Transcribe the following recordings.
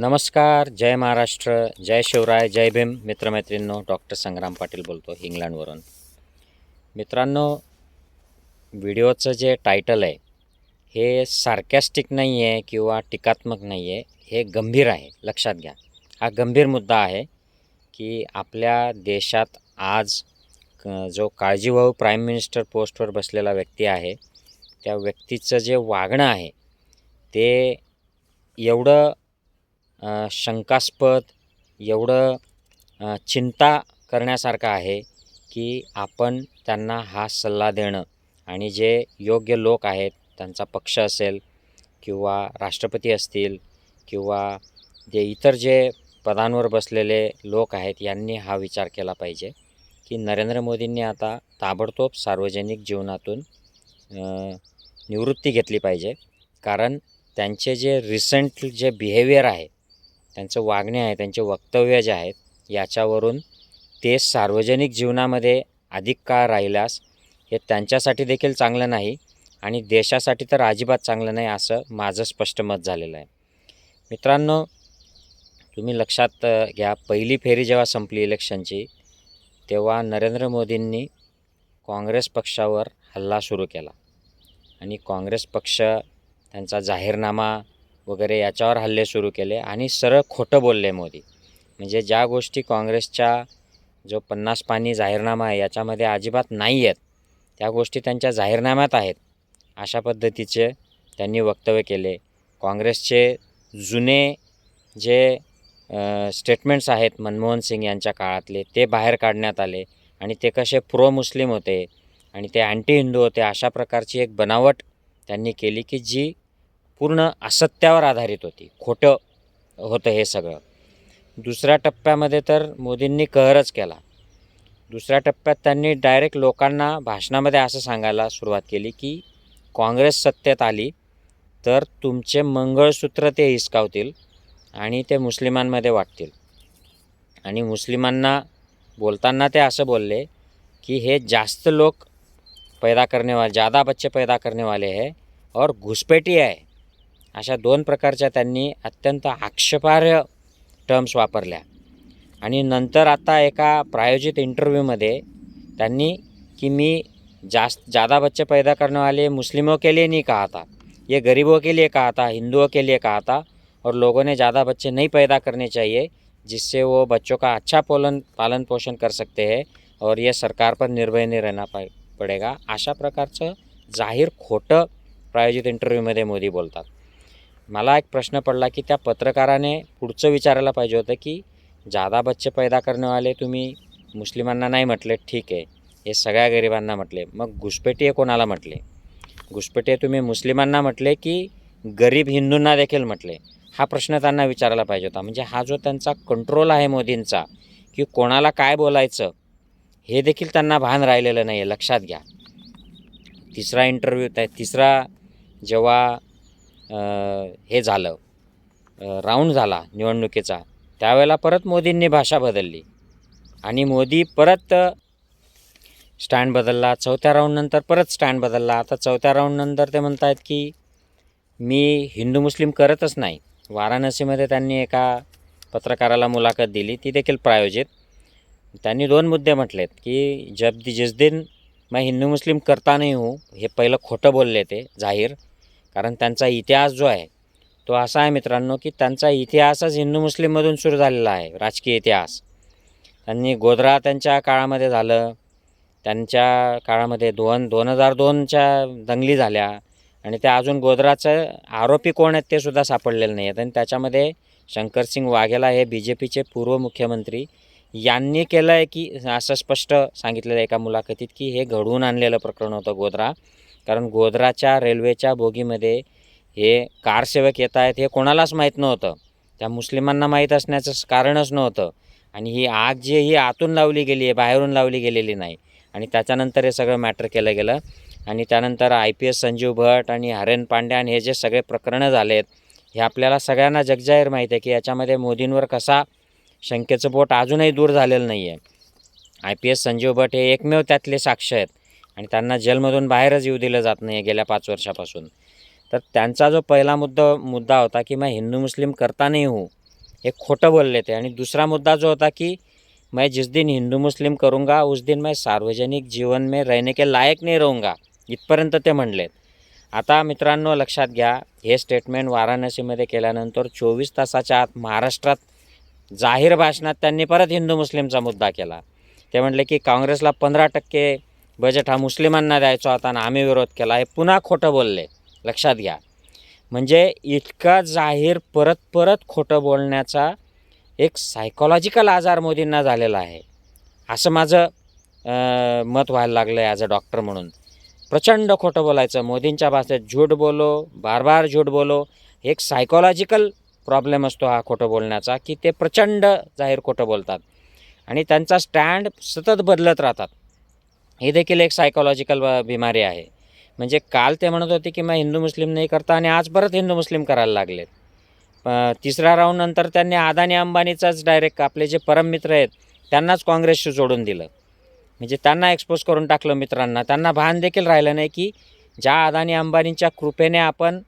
नमस्कार जय महाराष्ट्र जय शिवराय जय भीम. मित्रमैत्रींनो डॉक्टर संग्राम पाटील बोलतो इंग्लंडवरून. मित्रांनो व्हिडिओचं जे टायटल आहे हे सार्कॅस्टिक नाही आहे किंवा टीकात्मक नाही आहे हे गंभीर आहे. लक्षात घ्या. हा गंभीर मुद्दा आहे की आपल्या देशात आज क- जो काळजीवाहू प्राईम मिनिस्टर पोस्टवर बसलेला व्यक्ती आहे त्या व्यक्तीचं जे वागणं आहे ते एवढं शंकास्पद एवढं चिंता करण्यासारखं आहे की आपण त्यांना हा सल्ला देणं आणि जे योग्य लोक आहेत त्यांचा पक्ष असेल किंवा राष्ट्रपती असतील किंवा जे इतर जे पदांवर बसलेले लोक आहेत यांनी हा विचार केला पाहिजे की नरेंद्र मोदींनी आता ताबडतोब सार्वजनिक जीवनातून निवृत्ती घेतली पाहिजे. कारण त्यांचे जे रिसेंट जे बिहेवियर आहे त्यांचं वागणे आहे त्यांचे वक्तव्य जे आहेत याच्यावरून ते सार्वजनिक जीवनामध्ये अधिक काळ राहिल्यास हे त्यांच्यासाठी देखील चांगलं नाही आणि देशासाठी तर अजिबात चांगलं नाही असं माझं स्पष्ट मत झालेलं आहे. मित्रांनो तुम्ही लक्षात घ्या पहिली फेरी जेव्हा संपली इलेक्शनची तेव्हा नरेंद्र मोदींनी काँग्रेस पक्षावर हल्ला सुरू केला. आणि काँग्रेस पक्ष त्यांचा जाहीरनामा वगैरे याच्यावर हल्ले सुरू केले आणि सरळ खोटं बोलले मोदी. म्हणजे ज्या गोष्टी काँग्रेसच्या जो पन्नास पानी जाहीरनामा आहे याच्यामध्ये अजिबात नाही आहेत त्या गोष्टी त्यांच्या जाहीरनाम्यात आहेत. अशा पद्धतीचे त्यांनी वक्तव्य केले. काँग्रेसचे जुने जे स्टेटमेंट्स आहेत मनमोहन सिंग यांच्या काळातले ते बाहेर काढण्यात आले आणि ते कसे प्रो मुस्लिम होते आणि ते अँटी हिंदू होते अशा प्रकारची एक बनावट त्यांनी केली की जी पूर्ण असत्यावर आधारित होती. खोटं होतं हे सगळं. दुसऱ्या टप्प्यामध्ये तर मोदींनी कहरच केला. दुसऱ्या टप्प्यात त्यांनी डायरेक्ट लोकांना भाषणामध्ये असं सांगायला सुरुवात केली की काँग्रेस सत्तेत आली तर तुमचे मंगळसूत्र ते हिसकावतील आणि ते मुस्लिमांमध्ये वाटतील. आणि मुस्लिमांना बोलताना ते असं बोलले की हे जास्त लोक पैदा करने वाले ज़्यादा बच्चे पैदा करने वाले और घुसपेटी आहे. अशा दोन प्रकारच्या त्यांनी अत्यंत आक्षेपार्ह टर्म्स वापरल्या. आणि नंतर आता एका प्रायोजित इंटरव्ह्यूमध्ये त्यांनी की मी जास्त ज़्यादा बच्चे पैदा करने वाले मुस्लिमों के लिए नहीं कहा था. ये गरीबों के लिए कहा था हिंदुओं के लिए कहा था और लोगों ने ज़्यादा बच्चे नहीं पैदा करने चाहिए जिससे वो बच्चों का अच्छा पोलन पालन पोषण कर सकते हैं और ये सरकार पर निर्भय नहीं रहना पडेगा. अशा प्रकारचं जाहीर खोटं प्रायोजित इंटरव्ह्यूमध्ये मोदी बोलतात. मला एक प्रश्न पडला की त्या पत्रकाराने पुढचं विचारायला पाहिजे होतं की जादा बच्चे पैदा करणेवाले तुम्ही मुस्लिमांना नाही म्हटले ठीक आहे. हे सगळ्या गरिबांना म्हटले. मग घुसपेटी कोणाला म्हटले? घुसपेटी तुम्ही मुस्लिमांना म्हटले की गरीब हिंदूंना देखील म्हटले? हा प्रश्न त्यांना विचारायला पाहिजे होता. म्हणजे हा जो त्यांचा कंट्रोल आहे मोदींचा की कोणाला काय बोलायचं हे देखील त्यांना भान राहिलेलं नाही आहे लक्षात घ्या. तिसरा इंटरव्ह्यू त्या तिसरा जेव्हा हे झालं. राऊंड झाला निवडणुकीचा. त्यावेळेला परत मोदींनी भाषा बदलली. आणि मोदी परत स्टँड बदलला. चौथ्या राऊंडनंतर परत स्टँड बदलला. आता चौथ्या राऊंडनंतर ते म्हणत आहेत की मी हिंदू मुस्लिम करतच नाही. वाराणसीमध्ये त्यांनी एका पत्रकाराला मुलाखत दिली. ती देखील प्रायोजित. त्यांनी दोन मुद्दे म्हटलेत की जब जिस दिन मैं हिंदू मुस्लिम करता नाही हूँ हे पहिलं खोटं बोलले ते जाहीर. कारण त्यांचा इतिहास जो आहे तो असा आहे मित्रांनो की त्यांचा इतिहासच हिंदू मुस्लिममधून सुरू झालेला आहे राजकीय इतिहास. त्यांनी गोधरा त्यांच्या काळामध्ये झालं त्यांच्या काळामध्ये दोन दोन हजार दोनच्या दंगली झाल्या आणि त्या अजून गोधराचं आरोपी कोण आहेत ते सुद्धा सापडलेलं नाही आहेत आणि त्याच्यामध्ये शंकरसिंग वाघेला हे बी जे पीचे पूर्व मुख्यमंत्री यांनी केलं आहे की असं स्पष्ट सांगितलेलं आहे एका मुलाखतीत की हे घडवून आणलेलं प्रकरण होतं गोधरा. कारण गोधराच्या रेल्वेच्या बोगीमध्ये हे कारसेवक येत आहेत हे कोणालाच माहीत नव्हतं. त्या मुस्लिमांना माहीत असण्याचं कारणच नव्हतं. आणि ही आग जी ही आतून लावली गेली आहे बाहेरून लावली गेलेली नाही. आणि त्याच्यानंतर हे सगळं मॅटर केलं गेलं. आणि त्यानंतर I P S Sanjeev Bhatt आणि हरेन पांड्या आणि हे जे सगळे प्रकरणं झाले आहेत हे आपल्याला सगळ्यांना जगजाहीर माहीत आहे की याच्यामध्ये मोदींवर कसा शंकेचं बोट अजूनही दूर झालेलं नाही आहे I P S Sanjeev Bhatt हे एकमेव त्यातले साक्ष आहेत. आणि त्यांना जेलमधून बाहेरच येऊ दिलं जात नाही गेल्या पाच वर्षापासून. तर त्यांचा जो पहिला मुद्दा मुद्दा होता की मैं हिंदू मुस्लिम करता नाही हूँ हे खोटं बोलले ते. आणि दुसरा मुद्दा जो होता की मैं जिस दिन हिंदू मुस्लिम करूंगा उस दिन मैं सार्वजनिक जीवन में रहने के लायक नाही रहूँगा इथपर्यंत ते म्हणलेत आता मित्रांनो लक्षात घ्या हे स्टेटमेंट वाराणसीमध्ये केल्यानंतर चोवीस तासाच्या आत महाराष्ट्रात जाहीर भाषणात त्यांनी परत हिंदू मुस्लिमचा मुद्दा केला. ते म्हणले की काँग्रेसला पंधरा टक्के बजेट हा मुस्लिमांना द्यायचा होता आणि आम्ही विरोध केला. हे पुन्हा खोटं बोलले. लक्षात घ्या. म्हणजे इतका जाहीर परत परत खोटं बोलण्याचा एक सायकोलॉजिकल आजार मोदींना झालेला आहे. असं माझं मत व्हायला लागलं आहे ॲज अ डॉक्टर म्हणून. प्रचंड खोटं बोलायचं. मोदींच्या भाषेत झूट बोलो बार बार झूट बोलो. एक सायकोलॉजिकल प्रॉब्लेम असतो हा खोटं बोलण्याचा की ते प्रचंड जाहीर खोटं बोलतात. आणि त्यांचा स्टँड सतत बदलत राहतात. ही देखील एक सायकोलॉजिकल बिमारी आहे. म्हणजे काल ते म्हणत होते की मग हिंदू मुस्लिम नाही करता आणि आज परत हिंदू मुस्लिम करायला लागलेत. प- तिसऱ्या राऊंड नंतर त्यांनी अदानी अंबानीचाच डायरेक्ट आपले जे परममित्र आहेत त्यांनाच काँग्रेसशी जोडून दिलं. म्हणजे त्यांना एक्सपोज करून टाकलं मित्रांना. त्यांना भान देखील राहिलं नाही की ज्या अदानी अंबानींच्या कृपेने आपण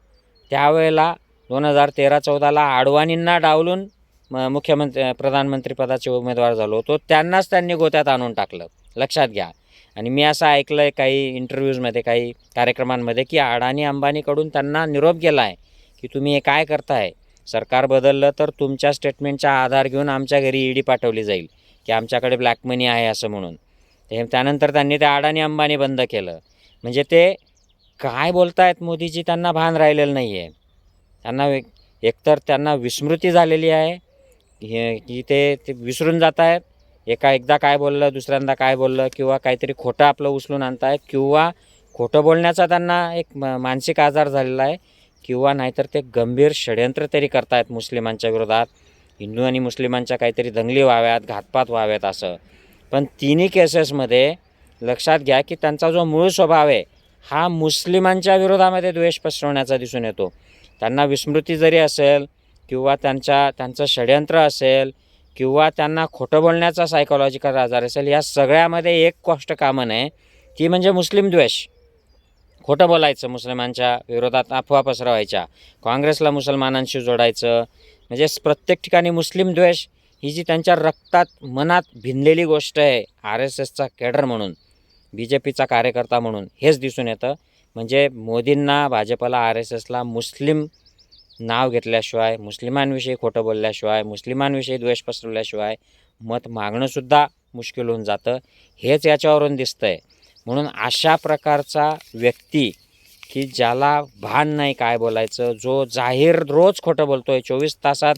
त्यावेळेला दोन हजार तेरा चौदाला आडवाणींना डावलून म- मुख्यमंत्री प्रधानमंत्रीपदाचे उमेदवार झालो होतो त्यांनाच त्यांनी गोत्यात आणून टाकलं. लक्षात घ्या. आणि मी असं ऐकलं आहे काही इंटरव्ह्यूजमध्ये काही कार्यक्रमांमध्ये की अडाणी अंबानीकडून त्यांना निरोप गेला आहे की तुम्ही हे काय करताय? सरकार बदललं तर तुमच्या स्टेटमेंटचा आधार घेऊन आमच्या घरी ईडी पाठवली जाईल की आमच्याकडे ब्लॅक मनी आहे असं म्हणून. ते त्यानंतर त्यांनी ते अडाणी अंबानी बंद केलं. म्हणजे ते काय बोलतायत मोदीजी त्यांना भान राहिलेलं नाही आहे त्यांना एक एकतर त्यांना विस्मृती झालेली आहे हे की ते ते विसरून जात आहेत एका एकदा काय बोललं दुसऱ्यांदा काय बोललं किंवा काहीतरी खोटं आपलं उचलून आणताय किंवा खोटं बोलण्याचा त्यांना एक म- मानसिक आजार झालेला आहे किंवा नाहीतर ते गंभीर षडयंत्र तरी करतायत मुस्लिमांच्या विरोधात हिंदू आणि मुस्लिमांच्या काहीतरी दंगली व्हाव्यात घातपात व्हाव्यात असं. पण तिन्ही केसेसमध्ये लक्षात घ्या की त्यांचा जो मूळ स्वभाव आहे हा मुस्लिमांच्या विरोधामध्ये द्वेष पसरवण्याचा दिसून येतो. त्यांना विस्मृती जरी असेल किंवा त्यांच्या त्यांचं षडयंत्र असेल किंवा त्यांना खोटं बोलण्याचा सायकोलॉजिकल आजार असेल या सगळ्यामध्ये एक गोष्ट कामन आहे ती म्हणजे मुस्लिम द्वेष. खोटं बोलायचं मुसलमानच्या विरोधात अफवा पसरवायच्या काँग्रेसला मुसलमानांशी जोडायचं म्हणजे प्रत्येक ठिकाणी मुस्लिम द्वेष ही जी त्यांच्या रक्तात मनात भिनलेली गोष्ट आहे आर एस एसचा केडर म्हणून बी जे पीचा कार्यकर्ता म्हणून हेच दिसून येतं. म्हणजे मोदींना भाजपला आर एस एसला मुस्लिम नाव घेतल्याशिवाय मुस्लिमांविषयी खोटं बोलल्याशिवाय मुस्लिमांविषयी द्वेष पसरवल्याशिवाय मत मागणंसुद्धा मुश्किल होऊन जातं. हेच याच्यावरून दिसतं आहे म्हणून अशा प्रकारचा व्यक्ती की ज्याला भान नाही काय बोलायचं जो जाहीर रोज खोटं बोलतो आहे चोवीस तासात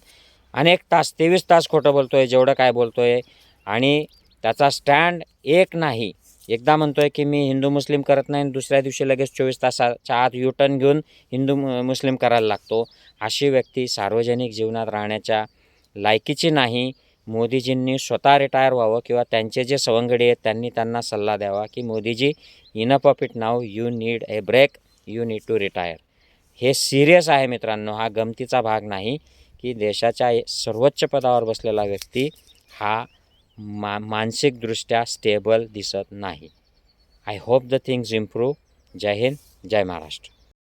अनेक तास तेवीस तास खोटं बोलतो आहे जेवढं काय बोलतो आहे आणि त्याचा स्टँड एक नाही एकदा म्हणतो आहे की मी हिंदू मुस्लिम करत नाही आणि दुसऱ्या दिवशी लगेच चोवीस तासाच्या आत युटर्न घेऊन हिंदू मु- मुस्लिम करायला लागतो. अशी व्यक्ती सार्वजनिक जीवनात राहण्याच्या लायकीची नाही. मोदीजींनी स्वतः रिटायर व्हावं किंवा त्यांचे जे सवंगडी आहेत त्यांनी त्यांना सल्ला द्यावा की Modiji enough of it now you need a break you need to retire हे सिरियस आहे मित्रांनो हा गमतीचा भाग नाही की देशाच्या सर्वोच्च पदावर बसलेला व्यक्ती हा मा मानसिकदृष्ट्या स्टेबल दिसत नाही. I hope the things improve जय हिंद जय महाराष्ट्र.